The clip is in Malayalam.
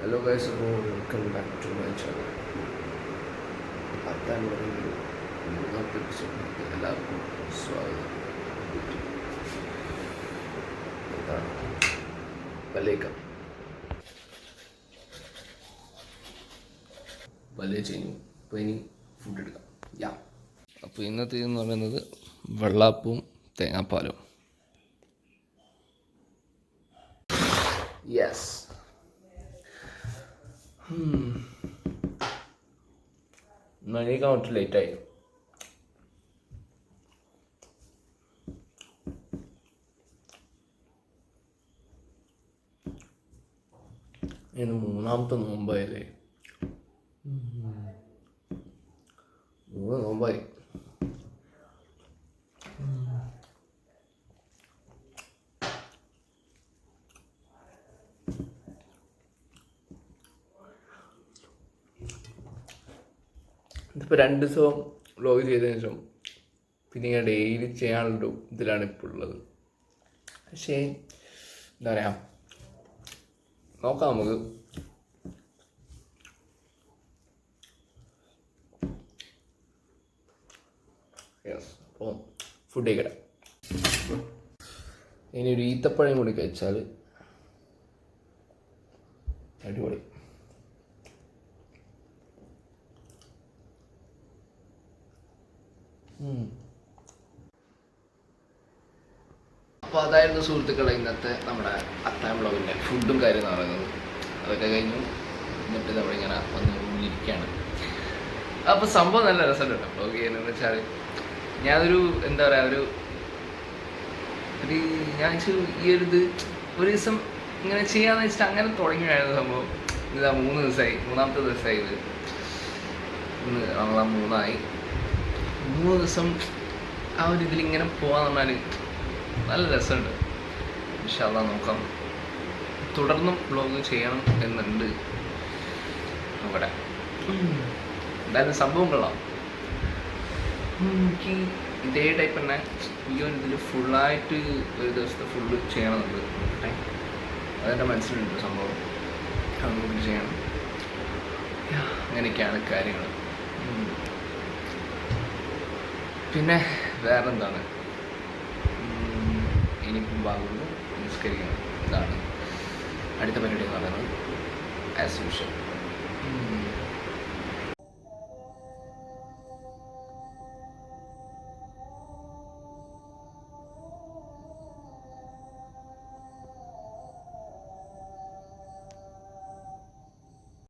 ഹലോ ഗൈസ് അപ്പോൾ welcome back to my channel പത്താം ഒരു മൂന്നാമത്തെ എപ്പിസോഡിലേക്ക് എല്ലാവർക്കും സ്വാഗതം. എന്താണ് വല്ലേക്കം വല്ലേ ചെയ്യുന്നു. അപ്പോൾ ഇനി ഫുഡ് എടുക്കാം. യാ അപ്പോൾ ഇന്നത്തെ എന്ന് പറയുന്നത് വെള്ളാപ്പവും തേങ്ങാപ്പാലും. യെസ് മണിയൊക്കെ കൗണ്ട് ലേറ്റായി ഇന്ന് മൂന്നാമത്തെ നോമ്പായല്ലേ? മൂന്ന് നോമ്പായി. ഇതിപ്പോൾ രണ്ട് ദിവസവും വ്ലോഗ് ചെയ്തതിന് ശേഷം പിന്നെ ഞാൻ ഡെയിലി ചെയ്യാനുള്ളൊരു ഇതിലാണ് ഇപ്പോൾ ഉള്ളത്. പക്ഷേ എന്താ പറയുക നോക്കാം നമുക്ക്. യെസ് അപ്പോൾ ഫുഡ് കഴിക്കട്ടെ ഇനി ഒരു ഈത്തപ്പഴം കൂടി കഴിച്ചാൽ അടിപൊളി. അപ്പോൾ അതായിരുന്നു സുഹൃത്തുക്കളെ ഇന്നത്തെ നമ്മുടെ അത്താം ബ്ലോഗിന്റെ ഫുഡും കാര്യം എന്ന് പറയുന്നത്. അതൊക്കെ കഴിഞ്ഞു. എന്നിട്ട് നമ്മളിങ്ങനെ വന്ന് റൂമിലിരിക്കുകയാണ് അപ്പോൾ സംഭവം നല്ല രസമുണ്ട് കേട്ടോ ബ്ലോഗ് ചെയ്യുന്നതെന്ന് വെച്ചാൽ ഞാനൊരു എന്താ പറയുക ഒരു ഒരു ഞാൻ ഈ ഒരു ഇത് ഒരു ദിവസം ഇങ്ങനെ ചെയ്യാന്ന് വെച്ചിട്ട് അങ്ങനെ തുടങ്ങിയായിരുന്നു സംഭവം. ഇതാ മൂന്ന് ദിവസമായി. മൂന്നാമത്തെ ദിവസമായി ഇത്. ഇന്ന് നമ്മളാ മൂന്നായി. മൂന്ന് ദിവസം ആ ഒരു ഇതിലിങ്ങനെ പോകാന്ന് പറഞ്ഞാൽ നല്ല രസമുണ്ട്. ഇൻഷാല്ല നോക്കാം. തുടർന്നും ബ്ലോഗ് ചെയ്യണം എന്നുണ്ട് അവിടെ. എന്തായാലും സംഭവം കൊള്ളാം. എനിക്ക് ഇതേ ടൈപ്പ് തന്നെ ഈ ഒരു ഇതിൽ ഫുള്ളായിട്ട് ഒരു ദിവസത്തെ ഫുള്ള് ചെയ്യണമെന്നുണ്ട് അതെന്റെ മനസ്സിലുണ്ട് സംഭവം. അതുകൊണ്ട് ചെയ്യണം. അങ്ങനെയൊക്കെയാണ് കാര്യങ്ങൾ. പിന്നെ വേറെന്താണ്? എന്താണ് ഇനിയിപ്പം ഭാഗം നിസ്കരിക്കണം. ഇതാണ് അടുത്ത പരിപാടി എന്ന് പറയുന്നത്. As usual